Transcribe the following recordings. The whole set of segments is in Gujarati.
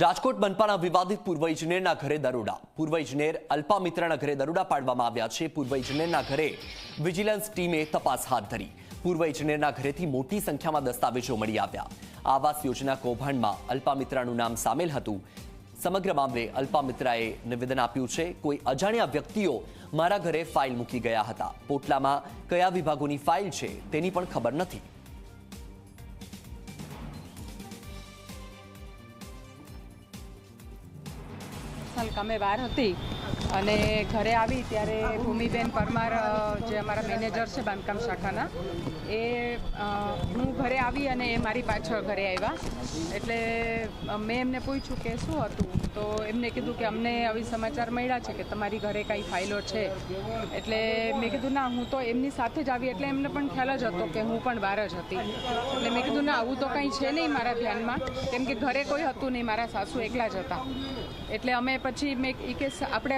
રાજકોટ મનપાના વિવાદિત પૂર્વ ઇજનેરના ઘરે દરોડા. પૂર્વ ઇજનેર અલ્પા મિત્રના ઘરે દરોડા પાડવામાં આવ્યા છે. પૂર્વ ઇજનેરના ઘરે વિજિલન્સ ટીમે તપાસ હાથ ધરી. પૂર્વ ઇજનેરના ઘરેથી મોટી સંખ્યામાં દસ્તાવેજો મળી આવ્યા. આવાસ યોજના કૌભાંડમાં અલ્પા મિત્રાનું નામ સામેલ હતું. સમગ્ર મામલે અલ્પા મિત્રાએ નિવેદન આપ્યું છે, કોઈ અજાણ્યા વ્યક્તિઓ મારા ઘરે ફાઇલ મૂકી ગયા હતા. પોટલામાં કયા વિભાગોની ફાઇલ છે તેની પણ ખબર નથી. કામે બહાર હતી. અને ઘરે આવી ત્યારે ભૂમિબેન પરમાર જે અમારા મેનેજર છે બાંધકામ શાખાના, એ હું ઘરે આવી અને એ મારી પાછળ ઘરે આવ્યા. એટલે મેં એમને પૂછ્યું કે શું હતું? તો એમને કીધું કે અમને આવી સમાચાર મળ્યા છે કે તમારી ઘરે કાંઈ ફાઇલો છે. એટલે મેં કીધું, ના, હું તો એમની સાથે જ આવી. એટલે એમને પણ ખ્યાલ જ હતો કે હું પણ બહાર જ હતી. એટલે મેં કીધું, ના, આવું તો કંઈ છે નહીં મારા ધ્યાનમાં. કેમ કે ઘરે કોઈ હતું નહીં, મારા સાસુ એકલા જ હતા. એટલે અમે પછી મેં એ કે આપણે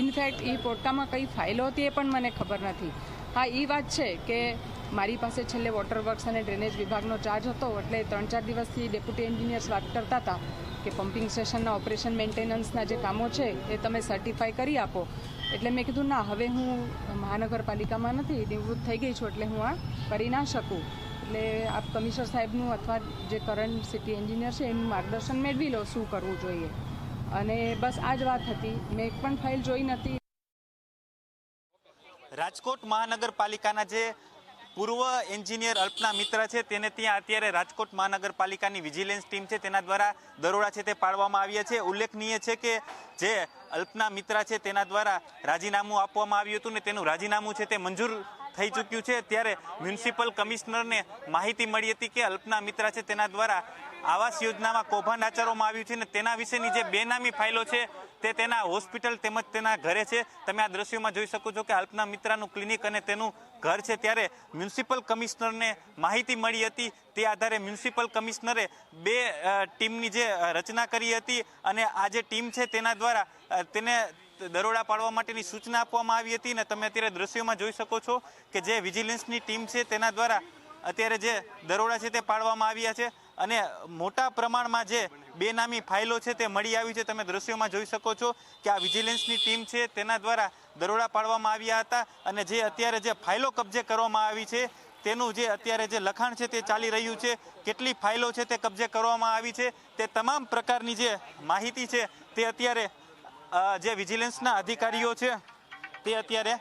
ઇનફેક્ટ એ પોટકામાં કઈ ફાઇલો હતી એ પણ મને ખબર નથી. હા એ વાત છે કે મારી પાસે છેલ્લે વોટર વર્ક્સ અને ડ્રેનેજ વિભાગનો ચાર્જ હતો, એટલે ત્રણ ચાર દિવસથી ડેપ્યુટી એન્જિનિયર્સ વાત કરતા હતા કે પમ્પિંગ સ્ટેશનના ઓપરેશન મેન્ટેનન્સના જે કામો છે એ તમે સર્ટિફાઈ કરી આપો. એટલે મેં કીધું, ના, હવે હું મહાનગરપાલિકામાં નથી, નિવૃત્ત થઈ ગઈ છું, એટલે હું આ કરી ના શકું. એટલે આપ કમિશનર સાહેબનું અથવા જે કરંટ સિટી એન્જિનિયર છે એનું માર્ગદર્શન મેળવી લો, શું કરવું જોઈએ. અને બસ આ જ વાત હતી. મેં એક પણ ફાઇલ જોઈ નથી. રાજકોટ મહાનગરપાલિકાના જે પૂર્વ એન્જિનિયર અલ્પના મિત્ર છે, તેને ત્યાં અત્યારે રાજકોટ મહાનગરપાલિકાની વિજિલન્સ ટીમ છે, તેના દ્વારા દરોડા છે તે પાડવામાં આવ્યા છે. ઉલ્લેખનીય છે કે જે અલ્પના મિત્ર છે તેના દ્વારા રાજીનામું આપવામાં આવ્યું હતું ને તેનું રાજીનામું છે તે મંજૂર થઈ ચૂક્યું છે. ત્યારે મ્યુનિસિપલ કમિશનરને માહિતી મળી હતી કે અલ્પના મિત્ર છે તેના દ્વારા આવાસ યોજનામાં કૌભાંડ આચરવામાં આવ્યું છે ને તેના વિશેની જે બેનામી ફાઇલો છે તે તેના હોસ્પિટલ તેમજ તેના ઘરે છે. તમે આ દ્રશ્યોમાં જોઈ શકો છો કે અલ્પના મિત્રાનું ક્લિનિક અને તેનું ઘર છે. ત્યારે મ્યુનિસિપલ કમિશનરને માહિતી મળી હતી. તે આધારે મ્યુનિસિપલ કમિશનરે બે ટીમની જે રચના કરી હતી અને આ જે ટીમ છે તેના દ્વારા તેને દરોડા પાડવા માટેની સૂચના આપવામાં આવી હતી. અને તમે અત્યારે દ્રશ્યોમાં જોઈ શકો છો કે જે વિજિલન્સની ટીમ છે તેના દ્વારા અત્યારે જે દરોડા છે તે પાડવામાં આવ્યા છે અને મોટા પ્રમાણમાં જે બેનામી ફાઇલો છે તે મળી આવી છે, તમે દ્રશ્યોમાં જોઈ શકો છો કે આ વિજિલન્સની ટીમ છે તેના દ્વારા દરોડા પાડવામાં આવ્યા હતા અને જે અત્યારે જે ફાઇલો કબજે કરવામાં આવી છે તેનું જે અત્યારે જે લખાણ છે તે ચાલી રહ્યું છે, કેટલી ફાઇલો છે તે કબજે કરવામાં આવી છે, તે તમામ પ્રકારની જે માહિતી છે તે અત્યારે જે વિજિલન્સના અધિકારીઓ છે તે અત્યારે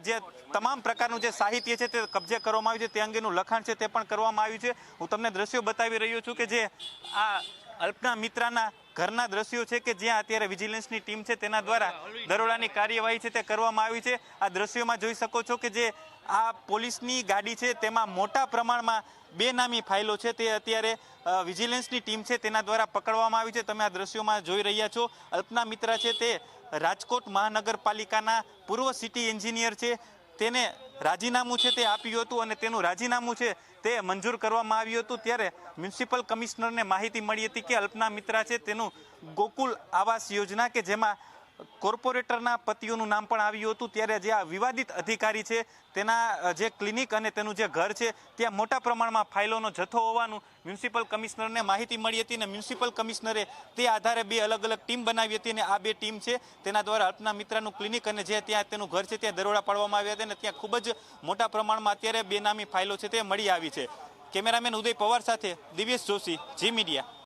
જે તમામ પ્રકારનું જે સાહિત્ય છે તે કબજે કરવામાં આવ્યું છે, તે અંગેનું લખાણ છે તે પણ કરવામાં આવ્યું છે. હું તમને દ્રશ્યો બતાવી રહ્યો છું કે જે આ અલ્પના મિત્રાના ઘરના દ્રશ્યો છે કે જ્યાં અત્યારે વિજિલન્સની ટીમ છે તેના દ્વારા દરોડાની કાર્યવાહી છે તે કરવામાં આવી છે. આ દ્રશ્યોમાં જોઈ શકો છો કે જે આ પોલીસની ગાડી છે તેમાં મોટા પ્રમાણમાં બેનામી ફાઇલો છે તે અત્યારે વિજિલન્સની ટીમ છે તેના દ્વારા પકડવામાં આવી છે. તમે આ દ્રશ્યોમાં જોઈ રહ્યા છો. અલ્પના મિત્રા છે તે રાજકોટ મહાનગરપાલિકાના પૂર્વ સિટી એન્જિનિયર છે. તેને રાજીનામું છે તે આપ્યું હતું અને તેનું રાજીનામું છે તે મંજૂર કરવામાં આવ્યું હતું. ત્યારે મ્યુનિસિપલ કમિશનરને માહિતી મળી હતી કે અલ્પના મિત્રા છે તેનું ગોકુલ આવાસ યોજના કે જેમાં કોર્પોરેટરના પતિઓનું નામ પણ આવ્યું હતું. ત્યારે જે આ વિવાદિત અધિકારી છે, તેના જે ક્લિનિક અને તેનું જે ઘર છે, ત્યાં મોટા પ્રમાણમાં ફાઇલોનો જથ્થો હોવાનું મ્યુનિસિપલ કમિશનરને માહિતી મળી હતી અને મ્યુનિસિપલ કમિશનરે તે આધારે બે અલગ અલગ ટીમ બનાવી હતી અને આ બે ટીમ છે, તેના દ્વારા અલ્પના મિત્રાનું ક્લિનિક અને જે ત્યાં તેનું ઘર છે, ત્યાં દરોડા પાડવામાં આવ્યા હતા અને ત્યાં ખૂબ જ મોટા પ્રમાણમાં અત્યારે બેનામી ફાઇલો છે, તે મળી આવી છે. કેમેરામેન ઉદય પવાર સાથે દિવ્યેશ જોશી, જી મીડિયા.